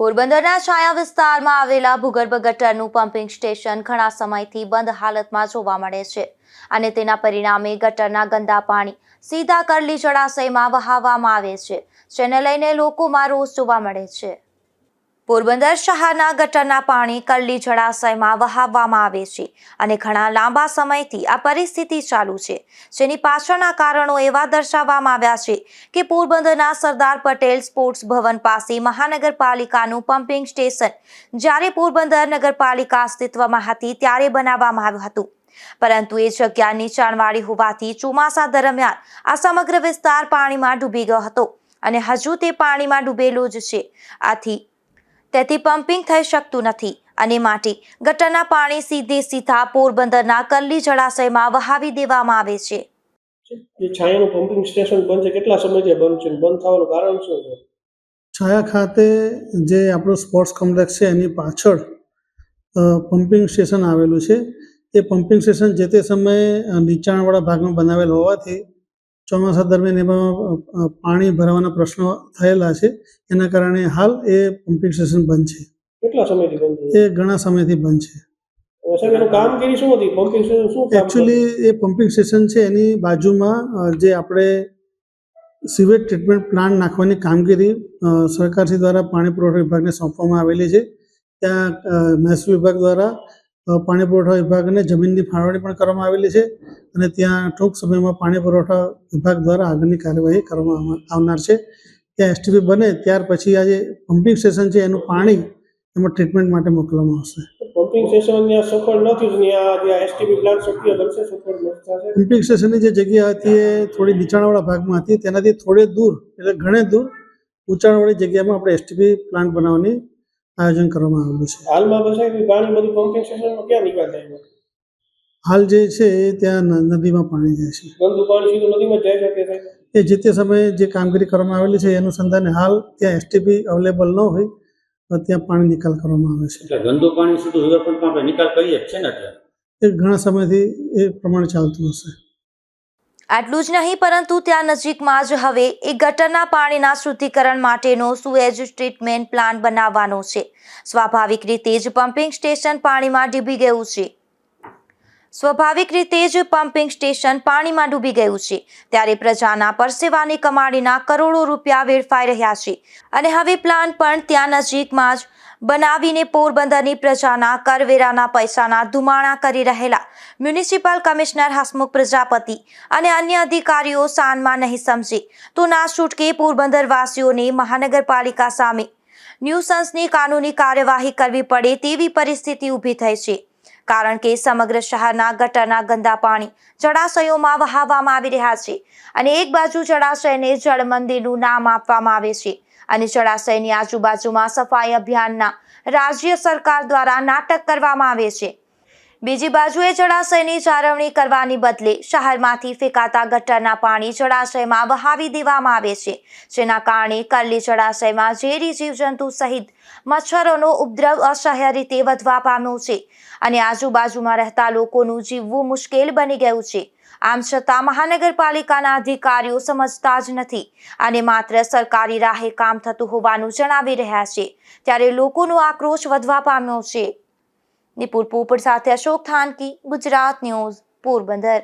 પોરબંદરના છાયા વિસ્તારમાં આવેલા ભૂગર્ભ ગટરનું પમ્પિંગ સ્ટેશન ઘણા સમયથી બંધ હાલતમાં જોવા મળે છે અને તેના પરિણામે ગટરના ગંદા પાણી સીધા કરલી જળાશયમાં વહાવવામાં આવે છે જેને લઈને લોકોમાં રોષ જોવા મળે છે. પોરબંદર શહેરના ગટરના પાણી કરલી જળાશયમાં વહાવવામાં આવે છે અને ઘણા લાંબા સમયથી આ પરિસ્થિતિ ચાલુ છે. જેની પાછળના કારણો એવા દર્શાવવામાં આવ્યા છે કે પોરબંદરના સરદાર પટેલ સ્પોર્ટ્સ ભવન પાસે મહાનગરપાલિકાનું પમ્પિંગ સ્ટેશન જ્યારે પોરબંદર નગરપાલિકા અસ્તિત્વમાં હતી ત્યારે બનાવવામાં આવ્યું હતું. પરંતુ એ જગ્યા નીચાણવાળી હોવાથી ચોમાસા દરમિયાન આ સમગ્ર વિસ્તાર પાણીમાં ડૂબી ગયો હતો અને હજુ તે પાણીમાં ડૂબેલો જ છે. આથી તેથી પમ્પિંગ થઈ શકતું નથી. અને માટે ગટરના પાણી સીધે સીધા પોરબંદરના કલ્લી જળાશયમાં વહાવી દેવામાં આવે છે. જે છાયાનું પમ્પિંગ સ્ટેશન બંધ છે કેટલા સમયથી બંધ છે બંધ થવાનું કારણ શું છે? છાયા ખાતે જે આપણું સ્પોર્ટ્સ કોમ્પ્લેક્સ છે એની પાછળ પમ્પિંગ સ્ટેશન આવેલું છે. એ પમ્પિંગ સ્ટેશન જે તે સમયે નીચાણવાળા ભાગમાં બનાવેલ હોવાથી ચોમાસા દરમિયાન એમાં પાણી ભરવાના પ્રશ્નો થયેલા છે. એના કારણે હાલ એ પમ્પિંગ સ્ટેશન બંધ છે. કેટલા સમયથી બંધ છે? એ ઘણા સમયથી બંધ છે. એકચ્યુઅલી એ પમ્પિંગ સ્ટેશન છે એની બાજુમાં જે આપણે સિવેજ ટ્રીટમેન્ટ પ્લાન્ટ નાખવાની કામગીરી સરકારશ્રી દ્વારા પાણી પુરવઠા વિભાગને સોંપવામાં આવેલી છે. ત્યાં મહેસૂલ વિભાગ દ્વારા પાણી પુરવઠા વિભાગને જમીનની ફાળવણી પણ કરવામાં આવેલી છે અને ત્યાં ટૂંક સમયમાં પાણી પુરવઠા વિભાગ દ્વારા આગળની કાર્યવાહી કરવામાં આવનાર છે. ત્યાં એસટીપી બને ત્યાર પછી આ જે પમ્પિંગ સ્ટેશન છે એનું પાણી એમાં ટ્રીટમેન્ટ માટે મોકલવામાં આવશે. પમ્પિંગ સ્ટેશન સફળ નથી એસટીપી પ્લાન્ટ શક્ય બનશે સફળ પમ્પિંગ સ્ટેશનની જે જગ્યા હતી એ થોડી નીચાણવાળા ભાગમાં હતી તેનાથી થોડે દૂર એટલે ઘણે દૂર ઊંચાણવાળી જગ્યામાં આપણે એસટીપી પ્લાન્ટ બનાવવાની આયોજન કરવામાં આવેલું છે. હાલમાં તો પાણી બધું પંપિંગ સ્ટેશનમાં ક્યાં નિકાલ થાય હાલ જે છે એ ત્યાં નદીમાં પાણી જાય છે. ગંદુ પાણી સીધું નદીમાં જાય શકે છે એ જે તે સમયે જે કામગીરી કરવામાં આવેલી છે એ અનુસંધાને હાલ ત્યાં એસટીપી અવેલેબલ ન હોય તો ત્યાં પાણી નિકાલ કરવામાં આવે છે. ગંદુ પાણી સીધું રિવરફ્રન્ટમાં આપણે નિકાલ કરીએ જ છે ને અત્યારે? એ ઘણા સમયથી એ પ્રમાણે ચાલતું હશે. આટલું જ નહીં, પરંતુ ત્યાં નજીકમાં જ હવે એ ગટરના પાણીના શુદ્ધિકરણ માટેનો સુએજ ટ્રીટમેન્ટ પ્લાન્ટ બનાવવાનો છે. સ્વાભાવિક રીતે જ પમ્પિંગ સ્ટેશન પાણીમાં ડૂબી ગયું છે. સ્વાભાવિક રીતે જ પમ્પિંગ સ્ટેશન પાણીમાં ડૂબી ગયું છે. ત્યારે પ્રજાના પરસેવાની કમાણીના કરોડો રૂપિયા વેડફાઈ રહ્યા છે. અને હવે પ્લાન્ટ પણ ત્યાં નજીકમાં જ બનાવીને પોરબંદરની પ્રજાના કરવેરાના પૈસાના ધુમાણા કરી રહેલા મ્યુનિસિપલ કમિશનર હસમુખ પ્રજાપતિ અને અન્ય અધિકારીઓ સાનમાં નહીં સમજે તો ના છૂટકે પોરબંદરવાસીઓને મહાનગરપાલિકા સામે ન્યુસન્સની કાનૂની કાર્યવાહી કરવી પડે તેવી પરિસ્થિતિ ઊભી થઈ છે. કારણ કે સમગ્ર શહેરના ગટરના ગંદા પાણી જળાશયોમાં વહાવવામાં આવી રહ્યા છે અને એક બાજુ જળાશયને જળ મંદિરનું નામ આપવામાં આવે છે અને જળાશયની આજુબાજુમાં સફાઈ અભિયાનના રાજ્ય સરકાર દ્વારા નાટક કરવામાં આવે છે. બીજી બાજુએ જળાશયની જાળવણી કરવાની બદલે શહેરમાંથી ફેંકાતા ગટરના પાણી જળાશયમાં વહાવી દેવામાં આવે છે. જેના કારણે કરલી જળાશયમાં ઝેરી જીવજંતુ સહિત મચ્છરોનો ઉપદ્રવ અસહ્ય રીતે વધવા પામ્યો છે અને આજુબાજુમાં રહેતા લોકોનું જીવવું મુશ્કેલ બની ગયું છે. આમ છતાં મહાનગરપાલિકાના અધિકારીઓ સમજતા જ નથી અને માત્ર સરકારી રાહે કામ થતું હોવાનું જણાવી રહ્યા છે. ત્યારે લોકોનો આક્રોશ વધવા પામ્યો છે. નિપુર પોપટ સાથે અશોક થાનકી ગુજરાત ન્યૂઝ પોરબંદર